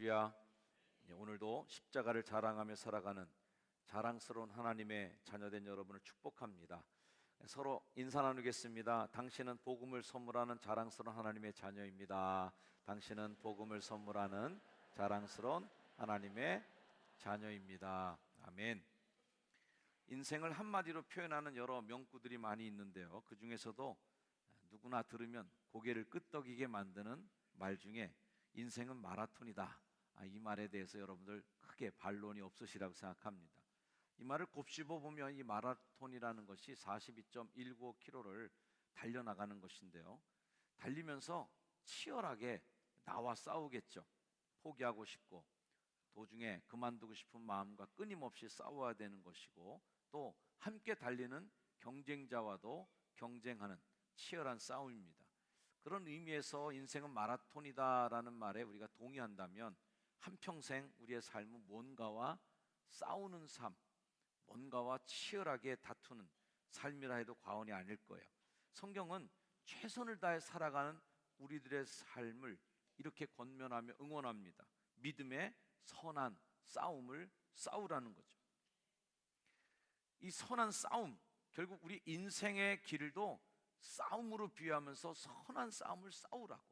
할렐루야. 예, 오늘도 십자가를 자랑하며 살아가는 자랑스러운 하나님의 자녀된 여러분을 축복합니다. 서로 인사 나누겠습니다. 당신은 복음을 선물하는 자랑스러운 하나님의 자녀입니다. 당신은 복음을 선물하는 자랑스러운 하나님의 자녀입니다. 아멘. 인생을 한마디로 표현하는 여러 명구들이 많이 있는데요. 그 중에서도 누구나 들으면 고개를 끄덕이게 만드는 말 중에 인생은 마라톤이다. 아, 이 말에 대해서 여러분들 크게 반론이 없으시라고 생각합니다. 이 말을 곱씹어 보면 이 마라톤이라는 것이 42.195km를 달려나가는 것인데요. 달리면서 치열하게 나와 싸우겠죠. 포기하고 싶고 도중에 그만두고 싶은 마음과 끊임없이 싸워야 되는 것이고 또 함께 달리는 경쟁자와도 경쟁하는 치열한 싸움입니다. 그런 의미에서 인생은 마라톤이다라는 말에 우리가 동의한다면 한평생 우리의 삶은 뭔가와 싸우는 삶, 뭔가와 치열하게 다투는 삶이라 해도 과언이 아닐 거예요. 성경은 최선을 다해 살아가는 우리들의 삶을 이렇게 권면하며 응원합니다. 믿음의 선한 싸움을 싸우라는 거죠. 이 선한 싸움, 결국 우리 인생의 길도 싸움으로 비유하면서 선한 싸움을 싸우라고.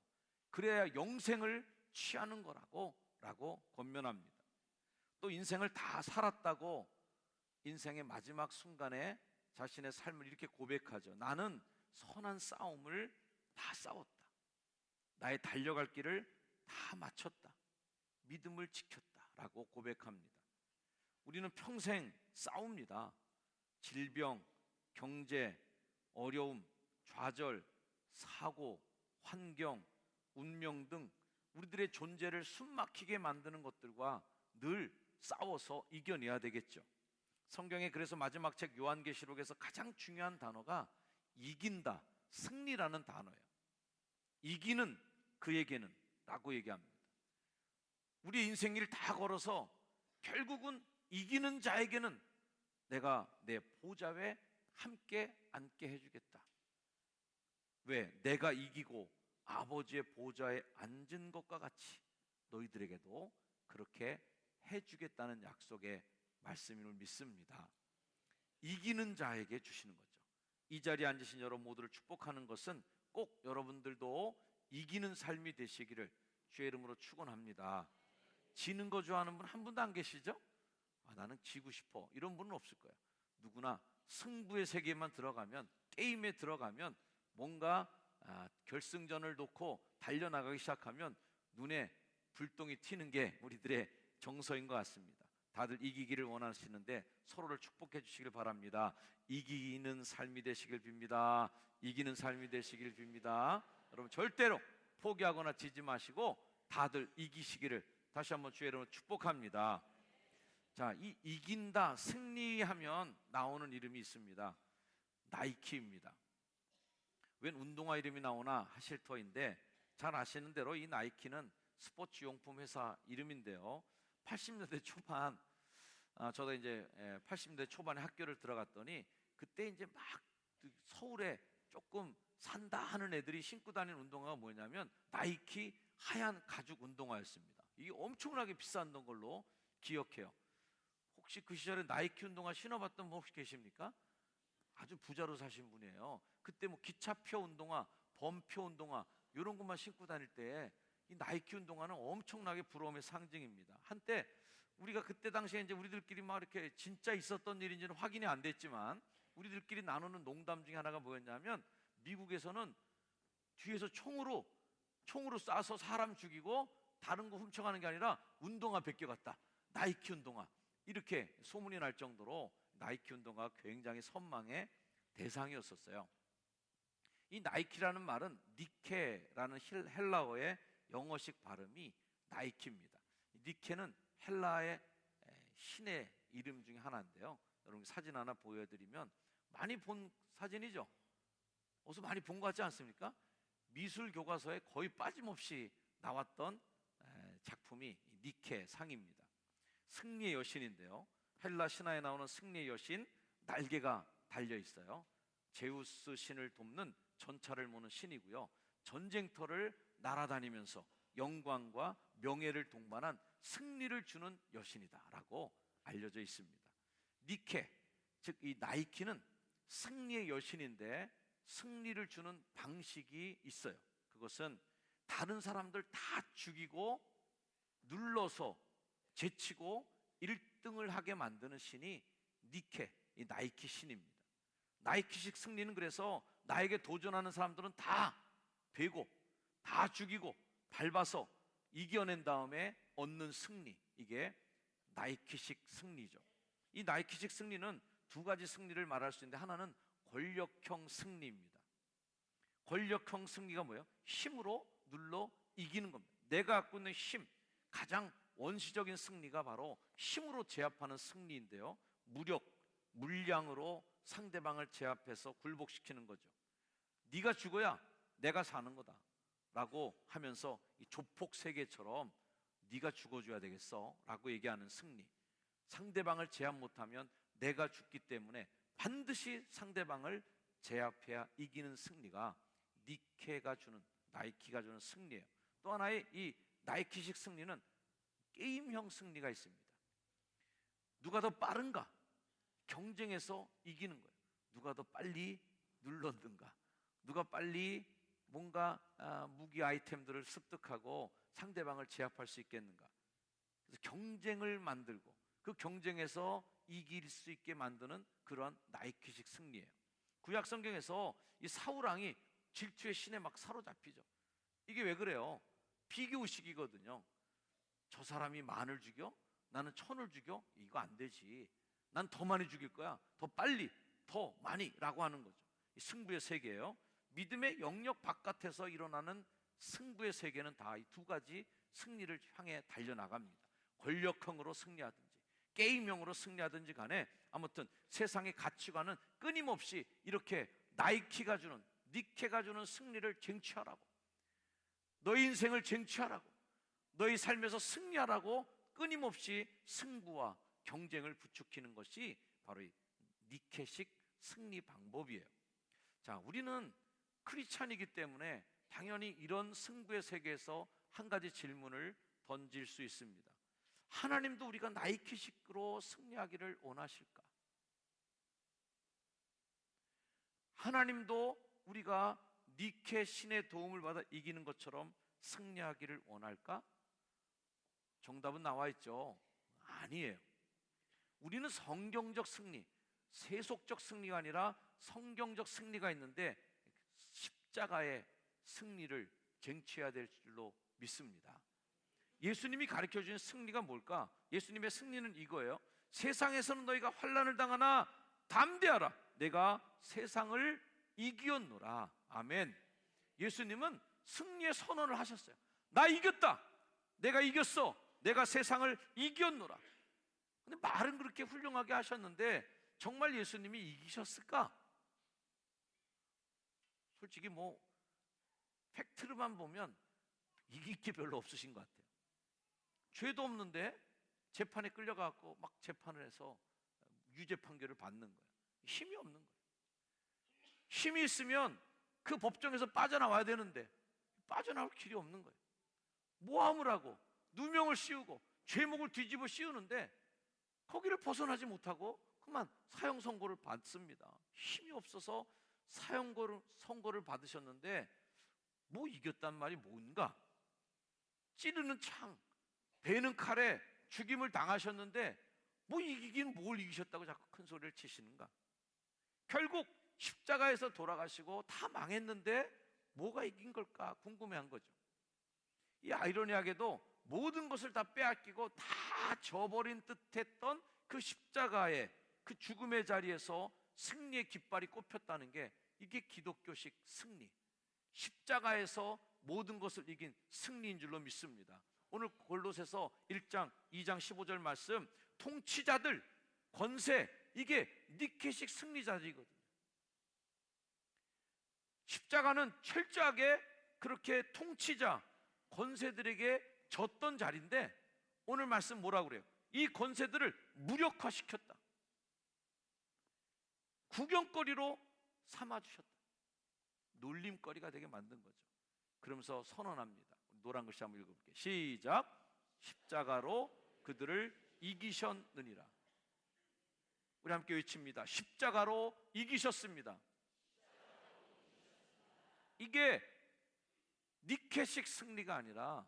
그래야 영생을 취하는 거라고 라고 권면합니다. 또 인생을 다 살았다고 인생의 마지막 순간에 자신의 삶을 이렇게 고백하죠. 나는 선한 싸움을 다 싸웠다. 나의 달려갈 길을 다 마쳤다. 믿음을 지켰다. 라고 고백합니다. 우리는 평생 싸웁니다. 질병, 경제, 어려움, 좌절, 사고, 환경, 운명 등 우리들의 존재를 숨막히게 만드는 것들과 늘 싸워서 이겨내야 되겠죠. 성경에 그래서 마지막 책 요한계시록에서 가장 중요한 단어가 이긴다, 승리라는 단어예요. 이기는 그에게는 라고 얘기합니다. 우리 인생을 다 걸어서 결국은 이기는 자에게는 내가 내 보좌에 함께 앉게 해주겠다. 왜? 내가 이기고 아버지의 보좌에 앉은 것과 같이 너희들에게도 그렇게 해주겠다는 약속의 말씀임을 믿습니다. 이기는 자에게 주시는 거죠. 이 자리에 앉으신 여러분 모두를 축복하는 것은 꼭 여러분들도 이기는 삶이 되시기를 주의 이름으로 축원합니다. 지는 거 좋아하는 분 한 분도 안 계시죠? 아, 나는 지고 싶어. 이런 분은 없을 거예요. 누구나 승부의 세계만 들어가면 게임에 들어가면 뭔가 아, 결승전을 놓고 달려나가기 시작하면 눈에 불똥이 튀는 게 우리들의 정서인 것 같습니다. 다들 이기기를 원하시는데 서로를 축복해 주시길 바랍니다. 이기는 삶이 되시길 빕니다. 이기는 삶이 되시길 빕니다. 여러분 절대로 포기하거나 지지 마시고 다들 이기시기를 다시 한번 주의 이름으로 축복합니다. 자, 이 이긴다, 승리하면 나오는 이름이 있습니다. 나이키입니다. 웬 운동화 이름이 나오나 하실 터인데 잘 아시는 대로 이 나이키는 스포츠 용품 회사 이름인데요. 80년대 초반 아, 저도 이제 80년대 초반에 학교를 들어갔더니 그때 이제 막 서울에 조금 산다 하는 애들이 신고 다니는 운동화가 뭐냐면 나이키 하얀 가죽 운동화였습니다. 이게 엄청나게 비싼 걸로 기억해요. 혹시 그 시절에 나이키 운동화 신어봤던 분 혹시 계십니까? 아주 부자로 사신 분이에요. 그때 뭐 기차표 운동화, 범표 운동화 이런 것만 신고 다닐 때 이 나이키 운동화는 엄청나게 부러움의 상징입니다. 한때 우리가 그때 당시에 이제 우리들끼리 막 이렇게 진짜 있었던 일인지는 확인이 안 됐지만 우리들끼리 나누는 농담 중에 하나가 뭐였냐면 미국에서는 뒤에서 총으로 총으로 쏴서 사람 죽이고 다른 거 훔쳐가는 게 아니라 운동화 베껴갔다. 나이키 운동화. 이렇게 소문이 날 정도로 나이키 운동화가 굉장히 선망의 대상이었었어요. 이 나이키라는 말은 니케라는 헬라어의 영어식 발음이 나이키입니다. 니케는 헬라의 신의 이름 중에 하나인데요. 여러분 사진 하나 보여드리면 많이 본 사진이죠. 어서 많이 본 것 같지 않습니까? 미술 교과서에 거의 빠짐없이 나왔던 작품이 니케 상입니다. 승리의 여신인데요. 헬라 신화에 나오는 승리의 여신 날개가 달려 있어요. 제우스 신을 돕는 전차를 모는 신이고요. 전쟁터를 날아다니면서 영광과 명예를 동반한 승리를 주는 여신이다라고 알려져 있습니다. 니케, 즉 이 나이키는 승리의 여신인데 승리를 주는 방식이 있어요. 그것은 다른 사람들 다 죽이고 눌러서 제치고 1등을 하게 만드는 신이 니케, 이 나이키 신입니다. 나이키식 승리는 그래서 나에게 도전하는 사람들은 다 베고 다 죽이고 밟아서 이겨낸 다음에 얻는 승리. 이게 나이키식 승리죠. 이 나이키식 승리는 두 가지 승리를 말할 수 있는데 하나는 권력형 승리입니다. 권력형 승리가 뭐예요? 힘으로 눌러 이기는 겁니다. 내가 갖고 있는 힘, 가장 원시적인 승리가 바로 힘으로 제압하는 승리인데요. 무력, 물량으로 상대방을 제압해서 굴복시키는 거죠. 네가 죽어야 내가 사는 거다라고 하면서 이 조폭 세계처럼 네가 죽어줘야 되겠어라고 얘기하는 승리. 상대방을 제압 못하면 내가 죽기 때문에 반드시 상대방을 제압해야 이기는 승리가 니케가 주는 나이키가 주는 승리예요. 또 하나의 이 나이키식 승리는 게임형 승리가 있습니다. 누가 더 빠른가? 경쟁에서 이기는 거예요. 누가 더 빨리 눌렀는가? 누가 빨리 뭔가 아, 무기 아이템들을 습득하고 상대방을 제압할 수 있겠는가? 그래서 경쟁을 만들고 그 경쟁에서 이길 수 있게 만드는 그러한 나이키식 승리예요. 구약 성경에서 이 사울 왕이 질투의 신에 막 사로잡히죠. 이게 왜 그래요? 비교식이거든요. 저 사람이 만을 죽여? 나는 천을 죽여? 이거 안 되지. 난 더 많이 죽일 거야. 더 빨리, 더 많이 라고 하는 거죠. 이 승부의 세계예요. 믿음의 영역 바깥에서 일어나는 승부의 세계는 다 이 두 가지 승리를 향해 달려나갑니다. 권력형으로 승리하든지 게임형으로 승리하든지 간에 아무튼 세상의 가치관은 끊임없이 이렇게 나이키가 주는 니케가 주는 승리를 쟁취하라고 너희 인생을 쟁취하라고 너희 삶에서 승리하라고 끊임없이 승부와 경쟁을 부추기는 것이 바로 이 니케식 승리 방법이에요. 자, 우리는 크리스찬이기 때문에 당연히 이런 승부의 세계에서 한 가지 질문을 던질 수 있습니다. 하나님도 우리가 나이키식으로 승리하기를 원하실까? 하나님도 우리가 니케 신의 도움을 받아 이기는 것처럼 승리하기를 원할까? 정답은 나와 있죠. 아니에요. 우리는 성경적 승리, 세속적 승리가 아니라 성경적 승리가 있는데 십자가의 승리를 쟁취해야 될 줄로 믿습니다. 예수님이 가르쳐 주신 승리가 뭘까? 예수님의 승리는 이거예요. 세상에서는 너희가 환란을 당하나 담대하라. 내가 세상을 이기었노라. 아멘. 예수님은 승리의 선언을 하셨어요. 나 이겼다. 내가 이겼어. 내가 세상을 이겼노라. 근데 말은 그렇게 훌륭하게 하셨는데 정말 예수님이 이기셨을까? 솔직히 뭐 팩트로만 보면 이길 게 별로 없으신 것 같아요. 죄도 없는데 재판에 끌려가고 막 재판을 해서 유죄 판결을 받는 거예요. 힘이 없는 거예요. 힘이 있으면 그 법정에서 빠져나와야 되는데 빠져나올 길이 없는 거예요. 모함을 하고 누명을 씌우고 죄목을 뒤집어 씌우는데 거기를 벗어나지 못하고 그만 사형 선고를 받습니다. 힘이 없어서 사형 선고를 받으셨는데 뭐 이겼단 말이 뭔가? 찌르는 창, 베는 칼에 죽임을 당하셨는데 뭐 이기긴 뭘 이기셨다고 자꾸 큰 소리를 치시는가? 결국 십자가에서 돌아가시고 다 망했는데 뭐가 이긴 걸까 궁금해한 거죠. 이 아이러니하게도 모든 것을 다 빼앗기고 다 저버린 듯했던 그 십자가의 그 죽음의 자리에서 승리의 깃발이 꼽혔다는 게 이게 기독교식 승리. 십자가에서 모든 것을 이긴 승리인 줄로 믿습니다. 오늘 골로새서 1장, 2장 15절 말씀 통치자들, 권세 이게 니케식 승리자들이거든요. 십자가는 철저하게 그렇게 통치자, 권세들에게 졌던 자리인데 오늘 말씀 뭐라 그래요? 이 권세들을 무력화시켰다. 구경거리로 삼아 주셨다. 놀림거리가 되게 만든 거죠. 그러면서 선언합니다. 노란 글씨 한번 읽어볼게요. 시작. 십자가로 그들을 이기셨느니라. 우리 함께 외칩니다. 십자가로 이기셨습니다. 이게 니케식 승리가 아니라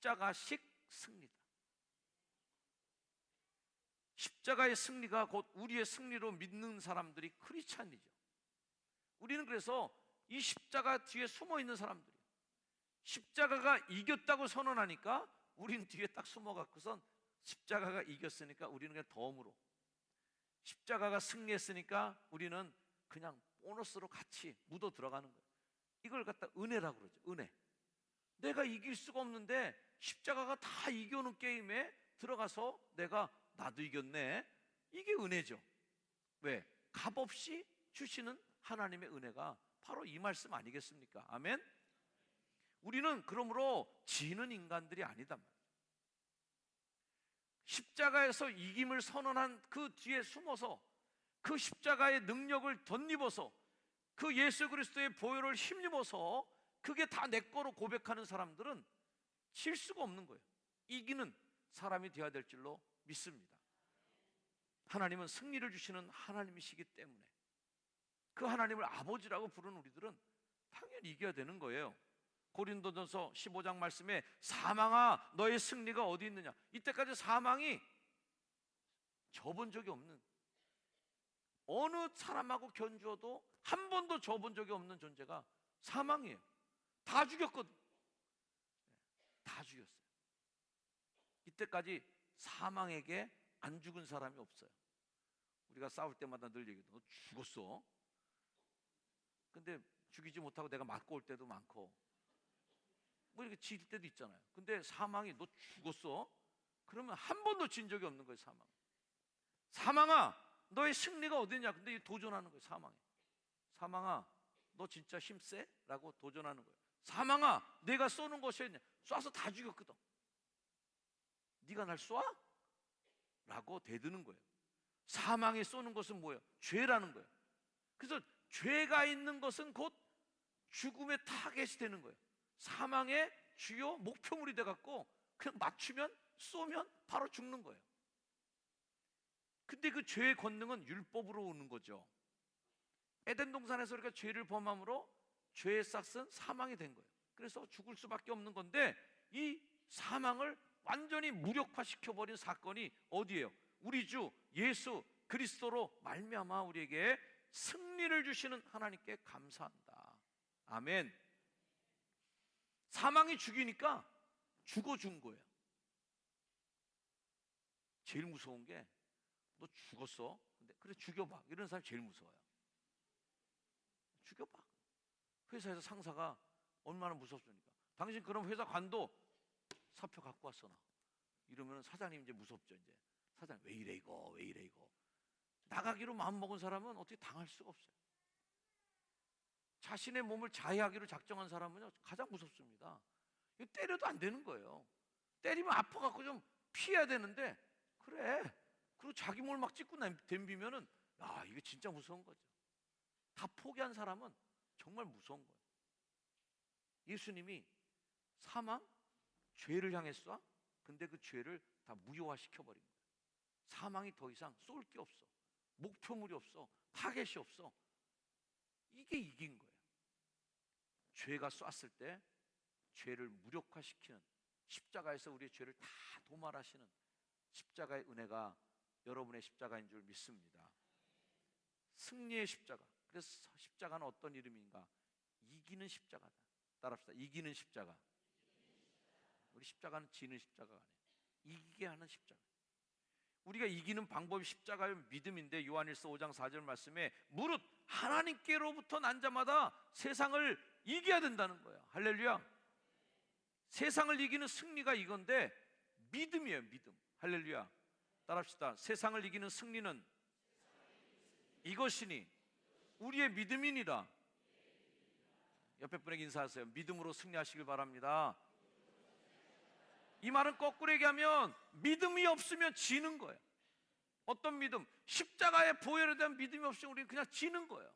십자가식 승리다. 십자가의 승리가 곧 우리의 승리로 믿는 사람들이 크리스찬이죠. 우리는 그래서 이 십자가 뒤에 숨어 있는 사람들이에요. 십자가가 이겼다고 선언하니까 우리는 뒤에 딱 숨어 갖고선 십자가가 이겼으니까 우리는 그냥 덤으로 십자가가 승리했으니까 우리는 그냥 보너스로 같이 묻어 들어가는 거예요. 이걸 갖다 은혜라고 그러죠. 은혜. 내가 이길 수가 없는데 십자가가 다 이겨놓은 게임에 들어가서 내가 나도 이겼네. 이게 은혜죠. 왜? 값없이 주시는 하나님의 은혜가 바로 이 말씀 아니겠습니까? 아멘. 우리는 그러므로 지는 인간들이 아니다 말이에요. 십자가에서 이김을 선언한 그 뒤에 숨어서 그 십자가의 능력을 덧입어서 그 예수 그리스도의 보혈을 힘입어서 그게 다 내 거로 고백하는 사람들은 질 수가 없는 거예요. 이기는 사람이 되어야 될 줄로 믿습니다. 하나님은 승리를 주시는 하나님이시기 때문에 그 하나님을 아버지라고 부르는 우리들은 당연히 이겨야 되는 거예요. 고린도전서 15장 말씀에 사망아 너의 승리가 어디 있느냐? 이때까지 사망이 져본 적이 없는 어느 사람하고 견주어도 한 번도 져본 적이 없는 존재가 사망이에요. 다 죽였거든. 다 죽였어요. 이때까지 사망에게 안 죽은 사람이 없어요. 우리가 싸울 때마다 늘 얘기해도 너 죽었어. 근데 죽이지 못하고 내가 맞고 올 때도 많고 뭐 이렇게 질 때도 있잖아요. 근데 사망이 너 죽었어? 그러면 한 번도 진 적이 없는 거예요, 사망. 사망아, 너의 승리가 어디냐? 근데 도전하는 거예요, 사망에. 사망아, 너 진짜 힘 세? 라고 도전하는 거예요. 사망아, 내가 쏘는 것이 쏴서 다 죽였거든. 네가 날 쏴? 라고 대드는 거예요. 사망에 쏘는 것은 뭐예요? 죄라는 거예요. 그래서 죄가 있는 것은 곧 죽음의 타겟이 되는 거예요. 사망의 주요 목표물이 돼 갖고 그냥 맞추면 쏘면 바로 죽는 거예요. 근데 그 죄의 권능은 율법으로 오는 거죠. 에덴 동산에서 우리가 죄를 범함으로 죄의 싹은 사망이 된 거예요. 그래서 죽을 수밖에 없는 건데 이 사망을 완전히 무력화시켜 버린 사건이 어디예요? 우리 주 예수 그리스도로 말미암아 우리에게 승리를 주시는 하나님께 감사한다. 아멘. 사망이 죽이니까 죽어 준 거예요. 제일 무서운 게 너 죽었어. 근데 그래 죽여 봐. 이런 사람 제일 무서워요. 죽여 봐. 회사에서 상사가 얼마나 무섭습니까? 당신 그럼 회사 관도 사표 갖고 왔어 나. 이러면 사장님 이제 무섭죠 이제. 사장 왜 이래 이거 왜 이래 이거. 나가기로 마음 먹은 사람은 어떻게 당할 수가 없어요. 자신의 몸을 자해하기로 작정한 사람은 가장 무섭습니다. 이거 때려도 안 되는 거예요. 때리면 아파갖고 좀 피해야 되는데 그래. 그리고 자기 몸을 막 찢고 남- 덤비면은 야 이게 진짜 무서운 거죠. 다 포기한 사람은 정말 무서운 거예요. 예수님이 사망, 죄를 쏴. 근데 그 죄를 다 무효화시켜 버린 거예요. 사망이 더 이상 쏠 게 없어. 목표물이 없어. 타겟이 없어. 이게 이긴 거예요. 죄가 쐈을 때 죄를 무력화시키는 십자가에서 우리의 죄를 다 도말하시는 십자가의 은혜가 여러분의 십자가인 줄 믿습니다. 승리의 십자가. 그래서 십자가는 어떤 이름인가? 이기는 십자가다. 따라합시다. 이기는 십자가. 우리 십자가는 지는 십자가가 아니에요. 이기게 하는 십자가. 우리가 이기는 방법이 십자가의 믿음인데 요한일서 5장 4절 말씀에 무릇 하나님께로부터 난 자마다 세상을 이겨야 된다는 거예요. 할렐루야. 세상을 이기는 승리가 이건데 믿음이에요, 믿음. 할렐루야. 따라합시다. 세상을 이기는 승리는 이것이니 우리의 믿음이니라. 옆에 분에게 인사하세요. 믿음으로 승리하시길 바랍니다. 이 말은 거꾸로 얘기하면 믿음이 없으면 지는 거예요. 어떤 믿음? 십자가의 보혈에 대한 믿음이 없으면 우리는 그냥 지는 거예요.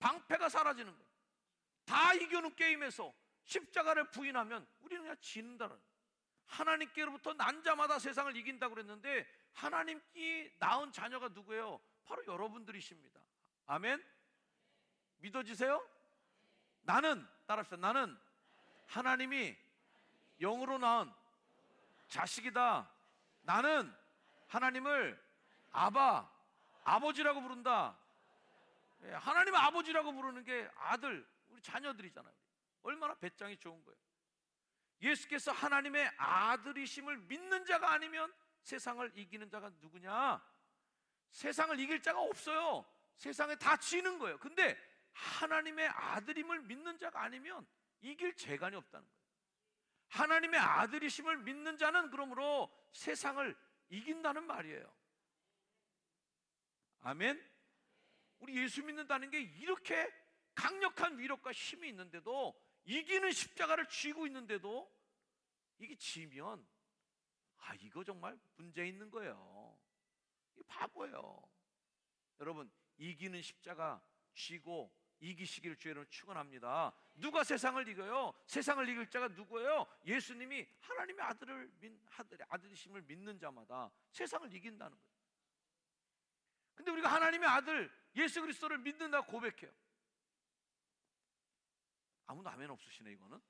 방패가 사라지는 거예요. 다 이겨놓은 게임에서 십자가를 부인하면 우리는 그냥 지는다는 거예요. 하나님께로부터 난 자마다 세상을 이긴다고 그랬는데 하나님이 낳은 자녀가 누구예요? 바로 여러분들이십니다. 아멘. 믿어지세요? 나는 따라합시다. 나는 하나님이 영으로 낳은 자식이다. 나는 하나님을 아바, 아버지라고 부른다. 예, 하나님의 아버지라고 부르는 게 아들, 우리 자녀들이잖아요. 얼마나 배짱이 좋은 거예요. 예수께서 하나님의 아들이심을 믿는 자가 아니면 세상을 이기는 자가 누구냐? 세상을 이길 자가 없어요. 세상에 다 지는 거예요. 근데 하나님의 아들임을 믿는 자가 아니면 이길 재간이 없다는 거예요. 하나님의 아들이심을 믿는 자는 그러므로 세상을 이긴다는 말이에요. 아멘. 우리 예수 믿는다는 게 이렇게 강력한 위력과 힘이 있는데도 이기는 십자가를 쥐고 있는데도 이게 지면 아 이거 정말 문제 있는 거예요. 이 바보예요. 여러분 이기는 십자가 쥐고 이기시기를 주의로 축원합니다. 누가 세상을 이겨요? 세상을 이길 자가 누구예요? 예수님이 하나님의 아들을 믿 아들 아들이심을 믿는 자마다 세상을 이긴다는 거예요. 근데 우리가 하나님의 아들 예수 그리스도를 믿는다 고 고백해요. 아무도 아멘 없으시네 이거는.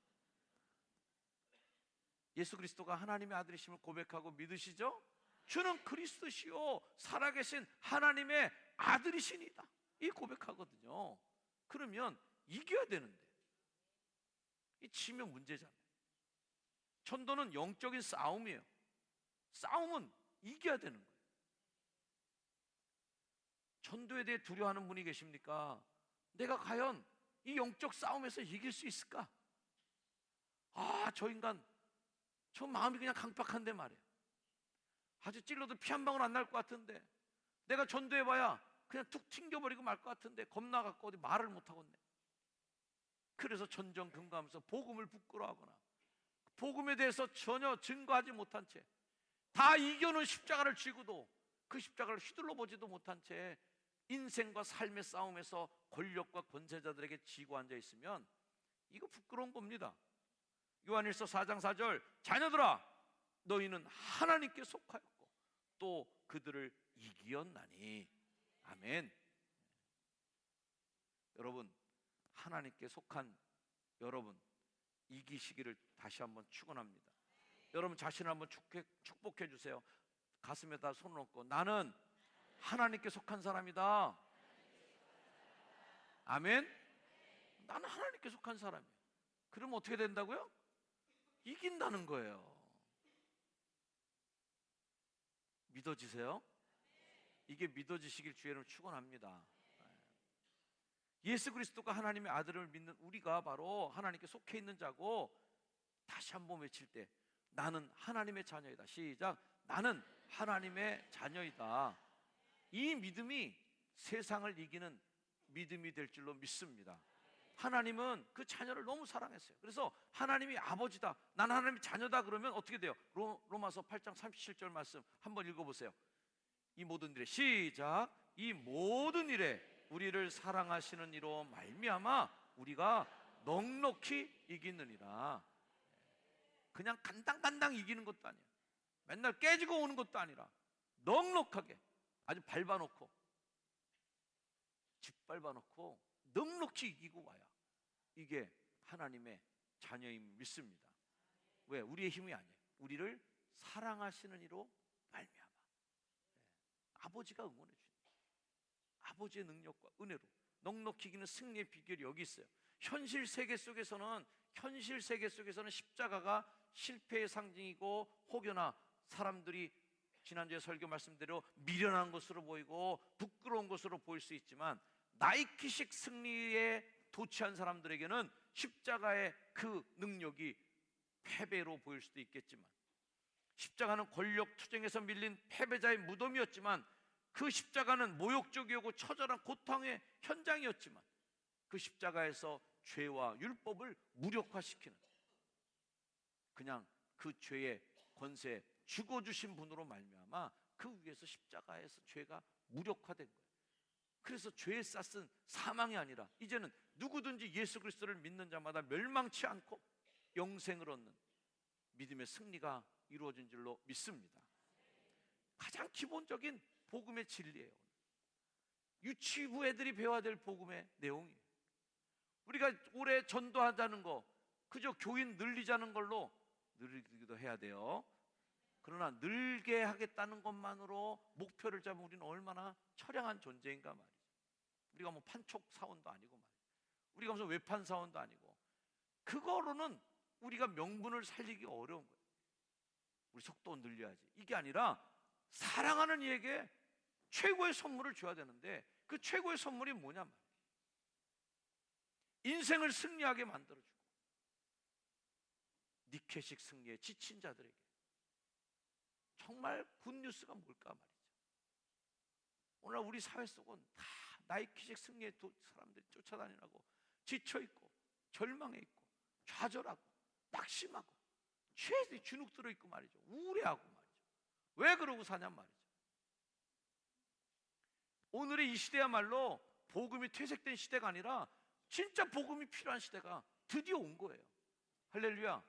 예수 그리스도가 하나님의 아들이심을 고백하고 믿으시죠? 주는 그리스도시요 살아계신 하나님의 아들이시니다. 이 고백하거든요. 그러면 이겨야 되는데 이 치면 문제잖아요. 천도는 영적인 싸움이에요. 싸움은 이겨야 되는 거예요. 전도에 대해 두려워하는 분이 계십니까? 내가 과연 이 영적 싸움에서 이길 수 있을까? 아, 저 인간, 저 마음이 그냥 강박한데 말이에요. 아주 찔러도 피 한 방울 안 날 것 같은데, 내가 전도해봐야 그냥 툭 튕겨버리고 말 것 같은데, 겁나갖고 어디 말을 못하겠네. 그래서 전전 근거하면서 복음을 부끄러워하거나, 복음에 대해서 전혀 증거하지 못한 채, 다 이겨놓은 십자가를 쥐고도 그 십자가를 휘둘러 보지도 못한 채 인생과 삶의 싸움에서 권력과 권세자들에게 지고 앉아 있으면 이거 부끄러운 겁니다. 요한일서 4장 4절 자녀들아 너희는 하나님께 속하였고 또 그들을 이기었나니 아멘. 여러분 하나님께 속한 여러분 이기시기를 다시 한번 축원합니다. 여러분 자신을 한번 축복해, 축복해 주세요. 가슴에다 손을 얹고 나는 하나님께 속한 사람이다. 아멘. 나는 하나님께 속한 사람이야. 그러면 어떻게 된다고요? 이긴다는 거예요. 믿어지세요? 이게 믿어지시길 주의를 축원합니다. 예수 그리스도가 하나님의 아들을 믿는 우리가 바로 하나님께 속해 있는 자고 다시 한번 외칠 때 나는 하나님의 자녀이다. 시작. 나는 하나님의 자녀이다. 이 믿음이 세상을 이기는 믿음이 될 줄로 믿습니다. 하나님은 그 자녀를 너무 사랑했어요. 그래서 하나님이 아버지다. 난 하나님의 자녀다 그러면 어떻게 돼요? 로, 로마서 8장 37절 말씀 한번 읽어 보세요. 이 모든 일에 시작. 이 모든 일에 우리를 사랑하시는 이로 말미암아 우리가 넉넉히 이기느니라. 그냥 간당간당 이기는 것도 아니야. 맨날 깨지고 오는 것도 아니라 넉넉하게 아주 밟아놓고 짓밟아놓고 넉넉히 이기고 와야 이게 하나님의 자녀임 믿습니다. 왜? 우리의 힘이 아니에요. 우리를 사랑하시는 이로 말미암아. 네. 아버지가 응원해 주니다 아버지의 능력과 은혜로 넉넉히 이기는 승리의 비결이 여기 있어요. 현실 세계 속에서는 현실 세계 속에서는 십자가가 실패의 상징이고 혹여나 사람들이 지난주에 설교 말씀대로 미련한 것으로 보이고 부끄러운 것으로 보일 수 있지만 나이키식 승리에 도취한 사람들에게는 십자가의 그 능력이 패배로 보일 수도 있겠지만 십자가는 권력 투쟁에서 밀린 패배자의 무덤이었지만 그 십자가는 모욕적이고 처절한 고통의 현장이었지만 그 십자가에서 죄와 율법을 무력화시키는 그냥 그 죄의 권세 죽어 주신 분으로 말미암아 그 위에서 십자가에서 죄가 무력화된 거예요. 그래서 죄에 쌌은 사망이 아니라 이제는 누구든지 예수 그리스도를 믿는 자마다 멸망치 않고 영생을 얻는 믿음의 승리가 이루어진 줄로 믿습니다. 가장 기본적인 복음의 진리예요. 유치부 애들이 배워야 될 복음의 내용이에요. 우리가 올해 전도하자는 거 그저 교인 늘리자는 걸로 늘리기도 해야 돼요. 그러나 늘게 하겠다는 것만으로 목표를 잡으면 우리는 얼마나 처량한 존재인가 말이죠. 우리가 뭐 판촉 사원도 아니고 말이죠. 우리가 무슨 외판 사원도 아니고 그거로는 우리가 명분을 살리기 어려운 거예요. 우리 속도 늘려야지. 이게 아니라 사랑하는 이에게 최고의 선물을 줘야 되는데 그 최고의 선물이 뭐냐. 인생을 승리하게 만들어주고 니케식 승리에 지친 자들에게 정말 굿뉴스가 뭘까 말이죠. 오늘 우리 사회 속은 다 나이키식 승리에 도- 사람들이 쫓아다니라고 지쳐 있고 절망해 있고 좌절하고 낙심하고 최대 주눅 들어 있고 말이죠. 우울해하고 말이죠. 왜 그러고 사냔 말이죠. 오늘의 이 시대야말로 복음이 퇴색된 시대가 아니라 진짜 복음이 필요한 시대가 드디어 온 거예요. 할렐루야.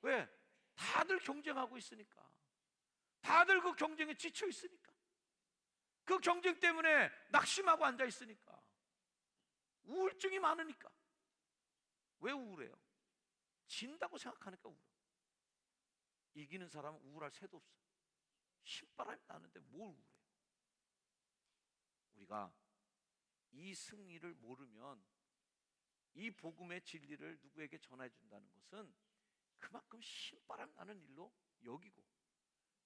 왜? 다들 경쟁하고 있으니까. 다들 그 경쟁에 지쳐 있으니까. 그 경쟁 때문에 낙심하고 앉아 있으니까. 우울증이 많으니까. 왜 우울해요? 진다고 생각하니까 우울해. 이기는 사람은 우울할 새도 없어. 신바람이 나는데 뭘 우울해? 우리가 이 승리를 모르면 이 복음의 진리를 누구에게 전해 준다는 것은 그만큼 신바람 나는 일로 여기고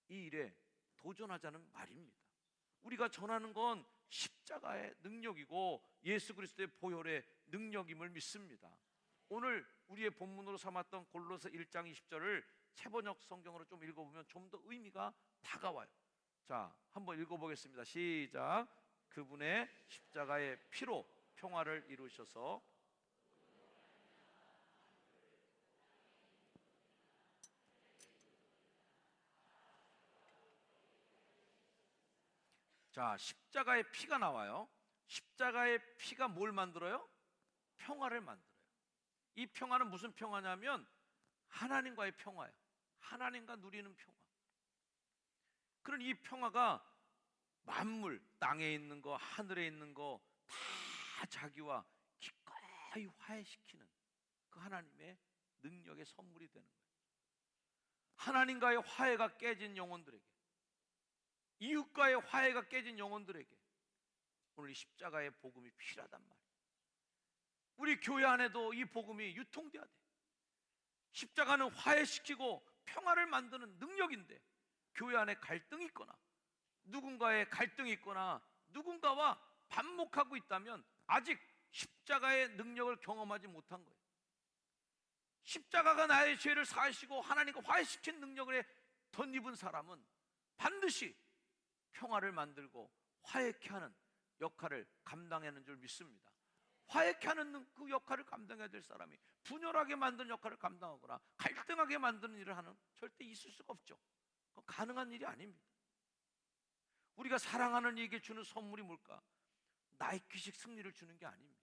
이 일에 도전하자는 말입니다. 우리가 전하는 건 십자가의 능력이고 예수 그리스도의 보혈의 능력임을 믿습니다. 오늘 우리의 본문으로 삼았던 골로새 1장 20절을 최번역 성경으로 좀 읽어보면 좀 더 의미가 다가와요. 자, 한번 읽어보겠습니다. 시작. 그분의 십자가의 피로 평화를 이루셔서 자, 십자가의 피가 나와요. 십자가의 피가 뭘 만들어요? 평화를 만들어요. 이 평화는 무슨 평화냐면 하나님과의 평화예요. 하나님과 누리는 평화. 그런 이 평화가 만물, 땅에 있는 거, 하늘에 있는 거 다 자기와 기꺼이 화해시키는 그 하나님의 능력의 선물이 되는 거예요. 하나님과의 화해가 깨진 영혼들에게 이웃과의 화해가 깨진 영혼들에게 오늘 이 십자가의 복음이 필요하단 말이에요. 우리 교회 안에도 이 복음이 유통돼야 돼. 십자가는 화해시키고 평화를 만드는 능력인데 교회 안에 갈등이 있거나 누군가의 갈등이 있거나 누군가와 반목하고 있다면 아직 십자가의 능력을 경험하지 못한 거예요. 십자가가 나의 죄를 사하시고 하나님과 화해시킨 능력을 덧입은 사람은 반드시 평화를 만들고 화해케 하는 역할을 감당하는 줄 믿습니다. 화해케 하는 그 역할을 감당해야 될 사람이 분열하게 만드는 역할을 감당하거나 갈등하게 만드는 일을 하는 절대 있을 수가 없죠. 그건 가능한 일이 아닙니다. 우리가 사랑하는 이에게 주는 선물이 뭘까? 나이키식 승리를 주는 게 아닙니다.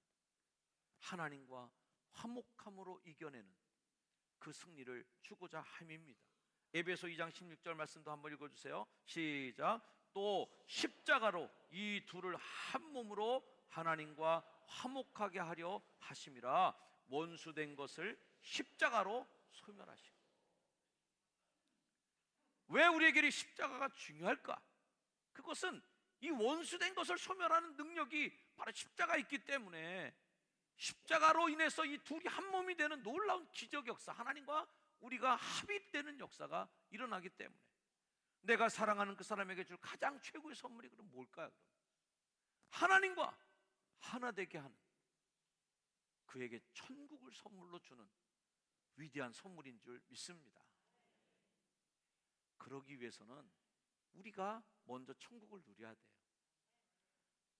하나님과 화목함으로 이겨내는 그 승리를 주고자 함입니다. 에베소 2장 16절 말씀도 한번 읽어 주세요. 시작. 또 십자가로 이 둘을 한 몸으로 하나님과 화목하게 하려 하심이라 원수된 것을 십자가로 소멸하시고 왜 우리에게 이 십자가가 중요할까? 그것은 이 원수된 것을 소멸하는 능력이 바로 십자가 있기 때문에 십자가로 인해서 이 둘이 한 몸이 되는 놀라운 기적 역사 하나님과 우리가 합의되는 역사가 일어나기 때문에 내가 사랑하는 그 사람에게 줄 가장 최고의 선물이 그럼 뭘까요? 하나님과 하나 되게 하는 그에게 천국을 선물로 주는 위대한 선물인 줄 믿습니다. 그러기 위해서는 우리가 먼저 천국을 누려야 돼요.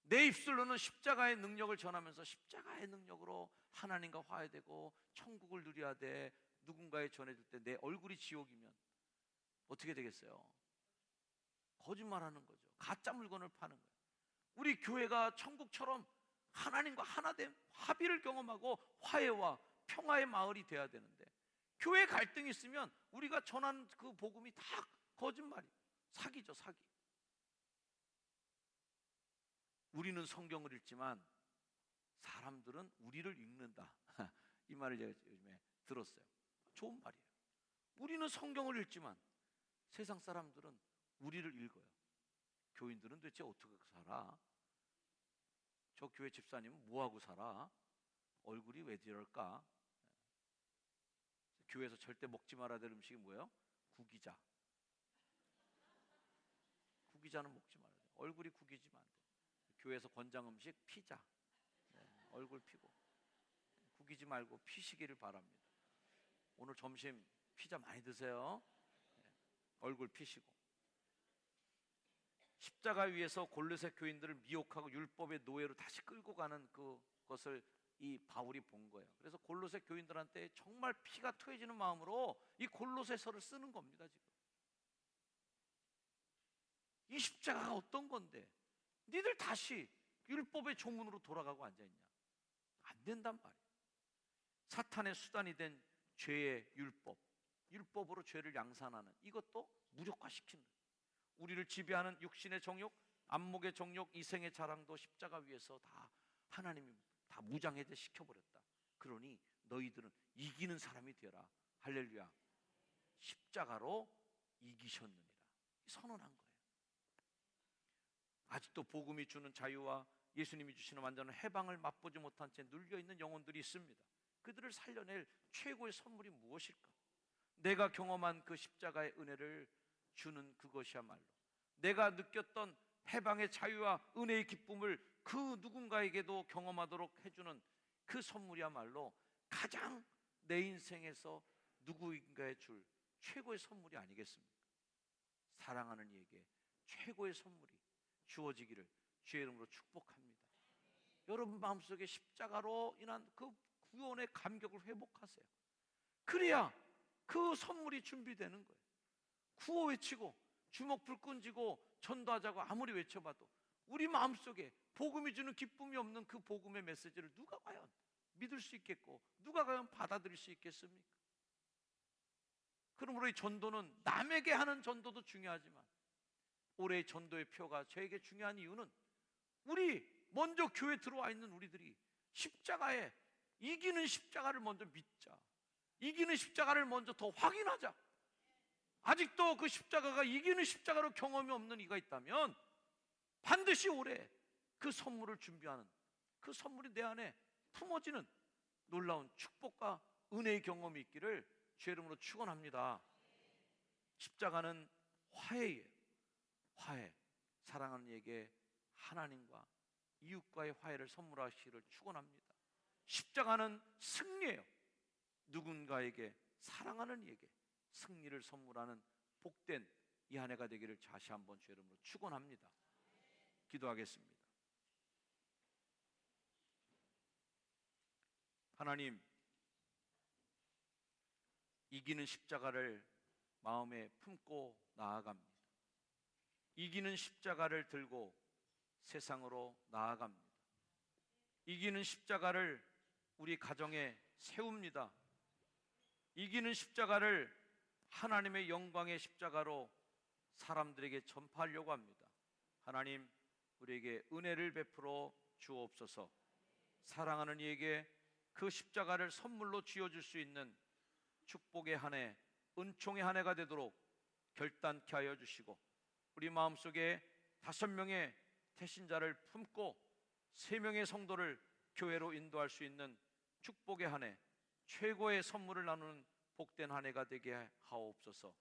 내 입술로는 십자가의 능력을 전하면서 십자가의 능력으로 하나님과 화해되고 천국을 누려야 돼. 누군가에 전해줄 때 내 얼굴이 지옥이면 어떻게 되겠어요? 거짓말하는 거죠. 가짜 물건을 파는 거예요. 우리 교회가 천국처럼 하나님과 하나된 합의를 경험하고 화해와 평화의 마을이 돼야 되는데 교회 갈등이 있으면 우리가 전한 그 복음이 다 거짓말이에요. 사기죠, 사기. 우리는 성경을 읽지만 사람들은 우리를 읽는다. 이 말을 제가 요즘에 들었어요. 좋은 말이에요. 우리는 성경을 읽지만 세상 사람들은 우리를 읽어요. 교인들은 도대체 어떻게 살아? 저 교회 집사님은 뭐하고 살아? 얼굴이 왜 저럴까? 교회에서 절대 먹지 말아야 될 음식이 뭐예요? 구기자. 구기자는 먹지 말아야 돼. 얼굴이 구기지면 안 돼. 교회에서 권장 음식 피자. 네, 얼굴 피고. 구기지 말고 피시기를 바랍니다. 오늘 점심 피자 많이 드세요. 네, 얼굴 피시고. 십자가 위에서 골로새 교인들을 미혹하고 율법의 노예로 다시 끌고 가는 그것을 이 바울이 본 거예요. 그래서 골로새 교인들한테 정말 피가 토해지는 마음으로 이 골로새서를 쓰는 겁니다, 지금. 이 십자가가 어떤 건데? 니들 다시 율법의 조문으로 돌아가고 앉아 있냐? 안 된단 말이에요. 사탄의 수단이 된 죄의 율법, 율법으로 죄를 양산하는 이것도 무력화시키는 우리를 지배하는 육신의 정욕, 안목의 정욕, 이생의 자랑도 십자가 위에서 다 하나님이 다 무장해제 시켜버렸다. 그러니 너희들은 이기는 사람이 되어라. 할렐루야. 십자가로 이기셨느니라. 선언한 거예요. 아직도 복음이 주는 자유와 예수님이 주시는 완전한 해방을 맛보지 못한 채 눌려 있는 영혼들이 있습니다. 그들을 살려낼 최고의 선물이 무엇일까? 내가 경험한 그 십자가의 은혜를 주는 그것이야말로 내가 느꼈던 해방의 자유와 은혜의 기쁨을 그 누군가에게도 경험하도록 해주는 그 선물이야말로 가장 내 인생에서 누구인가에 줄 최고의 선물이 아니겠습니까? 사랑하는 이에게 최고의 선물이 주어지기를 주의 이름으로 축복합니다. 여러분 마음속에 십자가로 인한 그 구원의 감격을 회복하세요. 그래야 그 선물이 준비되는 거예요. 구호 외치고 주먹불 끈지고 전도하자고 아무리 외쳐봐도 우리 마음속에 복음이 주는 기쁨이 없는 그 복음의 메시지를 누가 과연 믿을 수 있겠고 누가 과연 받아들일 수 있겠습니까? 그러므로 이 전도는 남에게 하는 전도도 중요하지만 올해의 전도의 표가 저에게 중요한 이유는 우리 먼저 교회 들어와 있는 우리들이 십자가에 이기는 십자가를 먼저 믿자. 이기는 십자가를 먼저 더 확인하자. 아직도 그 십자가가 이기는 십자가로 경험이 없는 이가 있다면 반드시 올해 그 선물을 준비하는 그 선물이 내 안에 품어지는 놀라운 축복과 은혜의 경험이 있기를 주의 이름으로 축원합니다. 십자가는 화해예요. 화해. 사랑하는 이에게 하나님과 이웃과의 화해를 선물하시기를 축원합니다. 십자가는 승리예요. 누군가에게 사랑하는 이에게 승리를 선물하는 복된 이 한 해가 되기를 다시 한번 주의 이름으로 축원합니다. 기도하겠습니다. 하나님 이기는 십자가를 마음에 품고 나아갑니다. 이기는 십자가를 들고 세상으로 나아갑니다. 이기는 십자가를 우리 가정에 세웁니다. 이기는 십자가를 하나님의 영광의 십자가로 사람들에게 전파하려고 합니다. 하나님, 우리에게 은혜를 베풀어 주옵소서. 사랑하는 이에게 그 십자가를 선물로 쥐어줄 수 있는 축복의 한 해, 은총의 한 해가 되도록 결단케 하여 주시고 우리 마음속에 다섯 명의 태신자를 품고 세 명의 성도를 교회로 인도할 수 있는 축복의 한 해, 최고의 선물을 나누는 복된 한 해가 되게 하옵소서.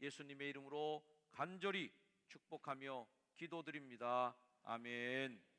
예수님의 이름으로 간절히 축복하며 기도드립니다. 아멘.